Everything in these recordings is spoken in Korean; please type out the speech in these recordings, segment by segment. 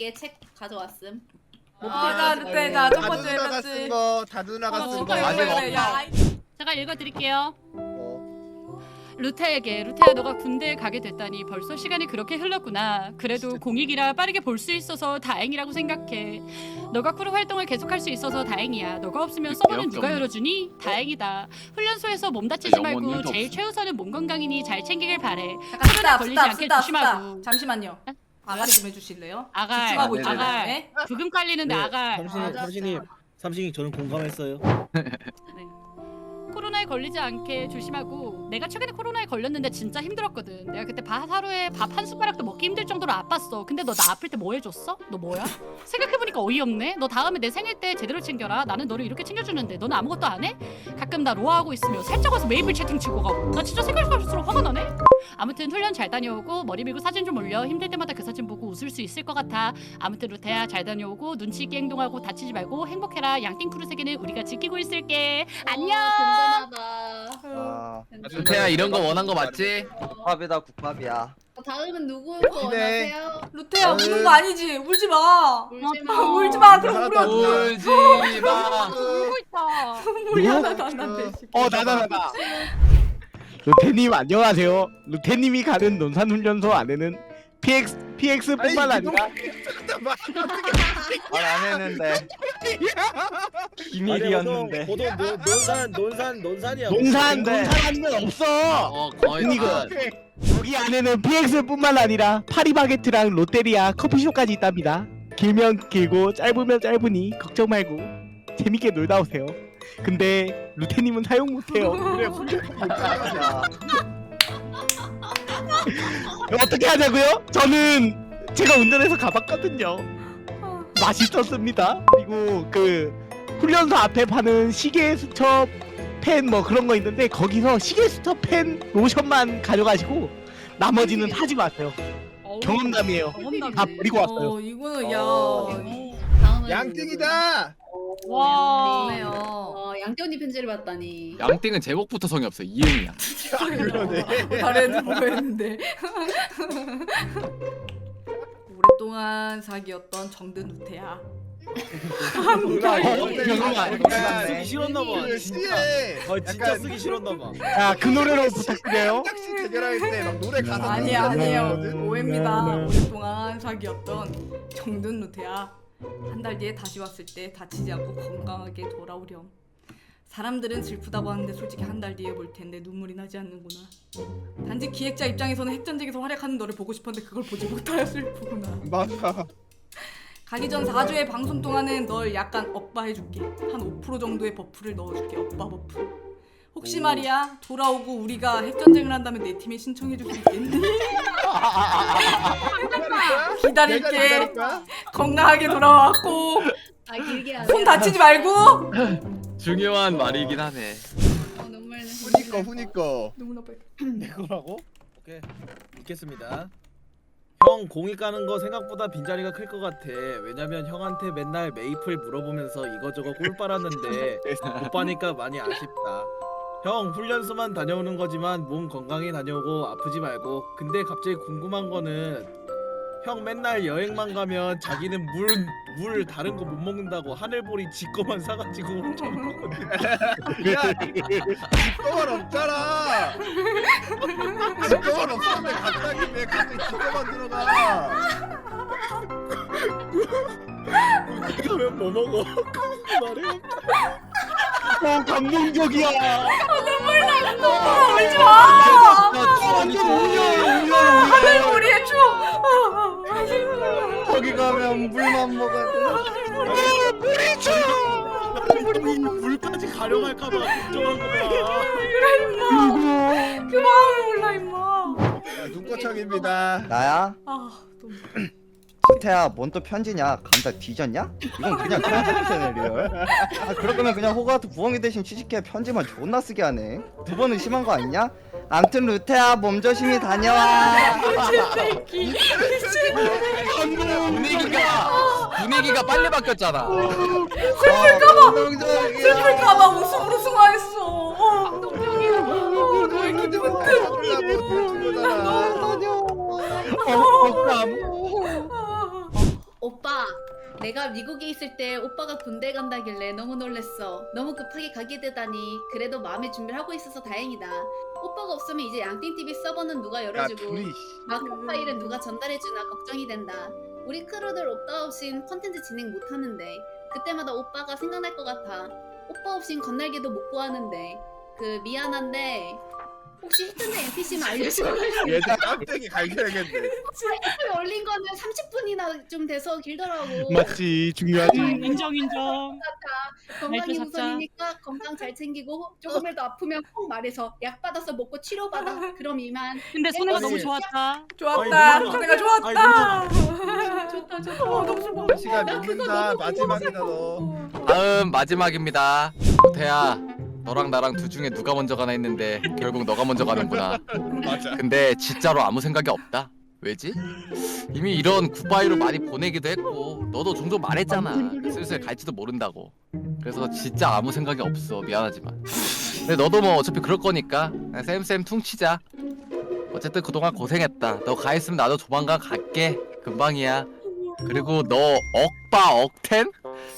읽을게. 책 가져왔음. 아, 루테 자, 첫 번째 다누나가 했지. 쓴 거, 다 누나가 어, 쓴 거. 이거 아직 그래. 야, 제가 읽어드릴게요. 어. 루테에게 루테야 너가 군대에 가게 됐다니 벌써 시간이 그렇게 흘렀구나. 그래도 공익이라 빠르게 볼 수 있어서 다행이라고 생각해. 너가 크루 활동을 계속할 수 있어서 다행이야. 너가 없으면 서버는 누가 열어주니? 다행이다. 훈련소에서 몸 다치지 말고 일도 제일 없어. 최우선은 몸 건강이니 잘 챙기길 바래. 잠깐 걸리지 않게 스탑, 조심하고. 스탑. 잠시만요. 아가리 좀 해주실래요? 아갈, 집중하고 네네네. 있잖아요. 아갈. 네? 부금 깔리는데 네, 아갈. 삼신이. 삼신이 삼신이 저는 공감했어요. 코로나에 걸리지 않게 조심하고 내가 최근에 코로나에 걸렸는데 진짜 힘들었거든 내가 그때 밥 하루에 밥 한 숟가락도 먹기 힘들 정도로 아팠어 근데 너 나 아플 때 뭐 해줬어? 너 뭐야? 생각해보니까 어이없네 너 다음에 내 생일 때 제대로 챙겨라 나는 너를 이렇게 챙겨주는데 너는 아무것도 안 해? 가끔 나 로아하고 있으면 살짝 와서 메이플 채팅 치고 가고 나 진짜 생각할수록 화가 나네 아무튼 훈련 잘 다녀오고 머리 밀고 사진 좀 올려 힘들 때마다 그 사진 보고 웃을 수 있을 것 같아 아무튼 루테야 잘 다녀오고 눈치 있게 행동하고 다치지 말고 행복해라 양띵 크루 세계는 우리가 지키고 있을게 안녕 어, 든든하다. 아, 루테야 이런 거 원한 거 맞지? 국밥이다 국밥이야. 어, 다음은 누구 거. 원하세요? 루테야 우는 거 아니지? 울지 마. 울지 아, 마. 울지 마. 그럼 우리. 울지 마. 울고 있다 눈물이 하나도 안 난대. 어 나다 나다. 루테님 안녕하세요. 루테님이 가는 논산훈련소 안에는 PX PX뿐만 아니, 아니라 말안 했는데. 비밀이었는데. 보통 노- 논산 논산 논산이야. 논산 논산 아니면 없어. 어 거의 이거. 다 여기 안에는 PX뿐만 아니라 파리바게트랑 롯데리아 커피숍까지 있답니다. 길면 길고 짧으면 짧으니 걱정 말고 재밌게 놀다 오세요. 근데 루테님은 사용 못해요. 그래 어떻게 하냐고요? 저는 제가 운전해서 가봤거든요. 맛있었습니다. 그리고 그 훈련소 앞에 파는 시계 수첩 펜 뭐 그런 거 있는데 거기서 시계 수첩 펜 로션만 가져가시고 나머지는 사지 마세요. 경험담이에요. 다 버리고 왔어요. 어 이거는 야. 어. 다음은 양띵이다. 와. 좋네요. 어, 양띠 언니 편지를 봤다니. 양띵은 제목부터 성이 없어 이응이야. 그러네. 다른 보고 했는데. 오랫동안 사귀었던 정든 루테야. 쓰기 싫었나 봐. 그 진짜. 시에 어 진짜 약간 쓰기 싫었나 봐. 자, 그 노래로 부탁드려요. 짝씩 대결할 때 막 노래 가사 아니 아니에요. 오해입니다. 네, 네. 오랫동안 사귀었던 정든 루테야. 한 달 뒤에 다시 왔을 때 다치지 않고 건강하게 돌아오렴. 사람들은 슬프다고 하는데 솔직히 한 달 뒤에 볼 텐데 눈물이 나지 않는구나. 단지 기획자 입장에서는 핵전쟁에서 활약하는 너를 보고 싶었는데 그걸 보지 못하여 슬프구나. 맞아. 가기 전 4주의 방송 동안은 널 약간 업바해줄게. 한 5% 정도의 버프를 넣어줄게. 업바 버프. 혹시 말이야 돌아오고 우리가 핵전쟁을 한다면 내 팀에 신청해줄 수 있겠니? 기다릴게. 건강하게 돌아왔고 아 길게 안손 해. 다치지 말고. 중요한 말이긴 하네. 어, 눈물 나. 후니 거 후니 거. 너무 나빠. 내 거라고? 오케이. 읽겠습니다. 형 공이 까는 거 생각보다 빈자리가 클 것 같아. 왜냐면 형한테 맨날 메이플 물어보면서 이거저거 꿀 빨았는데 못 봐니까 많이 아쉽다. 형 훈련소만 다녀오는 거지만 몸 건강히 다녀오고 아프지 말고. 근데 갑자기 궁금한 거는 형 맨날 여행만 가면 자기는 물 물 다른 거 못 먹는다고 하늘보리 지 거만 사가지고 혼자 먹거든. 야, 집거만 없잖아. 집거만 없었는데 갑자기 왜 갑자기 집거만 들어가? 그러면 뭐 먹어? 말해. 어, 감동적이야. 아, 울지 마. 완전 울려, 울려, 울려. 하늘머리에 추워. 거기 가면 물만 먹어야 돼. 우리 물까지 가려갈까봐 걱정한 거야. 그래 임마. 그 마음을 몰라 임마. 눈꽃청입니다. 나야? 아 너무. 태야, 뭔 또 편지냐? 감자 뒤졌냐? 이건 그냥 편집이네 리얼. 아 그럴 거면 그냥 호가트 부엉이 대신 취직해 편지만 존나 쓰게 하네. 두 번은 심한 거 아니냐? 암튼 루테야 몸 조심히 다녀와. 새끼. 분위기가 분위기가 빨리 바뀌었잖아. 슬플까봐. 슬플까봐 웃음으로 승화했어. 어. 어, 기분 아, 어, 어, 감. 오빠 내가 미국에 있을 때 오빠가 군대 간다길래 너무 놀랬어. 너무 급하게 가게 되다니 그래도 마음의 준비를 하고 있어서 다행이다. 오빠가 없으면 이제 양띵TV 서버는 누가 야 열어주고 둘이 마크 파일은 누가 전달해주나 걱정이 된다. 우리 크루들 오빠 없인 컨텐츠 진행 못하는데 그때마다 오빠가 생각날 것 같아. 오빠 없인 건날개도 못 구하는데. 그 미안한데 혹시 히든의 NPC만 알려주면 얘들 깜짝이 갈겨야겠네. 댓글 올린 거는 30분이나 좀 돼서 길더라고. 맞지 중요하지. 음, 인정 인정. 건강이. 우선이니까 건강 잘 챙기고 조금이라도 아프면 꼭 말해서 약 받아서 먹고 치료 받아. 그럼 이만. 근데 손해가 아니. 너무 좋았다. 좋았다. 손해가 좋았다. 좋다 좋다. 어, 너무 좋아. 시간 믿는다. 마지막이다 너. 다음 마지막입니다. 태야, 너랑 나랑 둘 중에 누가 먼저 가나 했는데 결국 너가 먼저 가는구나. 맞아. 근데 진짜로 아무 생각이 없다. 왜지? 이미 이런 굿바이로 많이 보내기도 했고 너도 종종 말했잖아. 슬슬 갈지도 모른다고. 그래서 진짜 아무 생각이 없어. 미안하지만. 근데 너도 뭐 어차피 그럴 거니까 그냥 쌤쌤 퉁치자. 어쨌든 그동안 고생했다. 너 가 있으면 나도 조만간 갈게. 금방이야. 그리고 너 억바 억텐?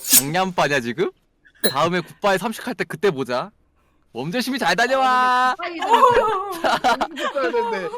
장년빠냐 지금? 다음에 굿바이 30 할 때 그때 보자. 몸조심히 잘 다녀와. 빨리 했어야 되는데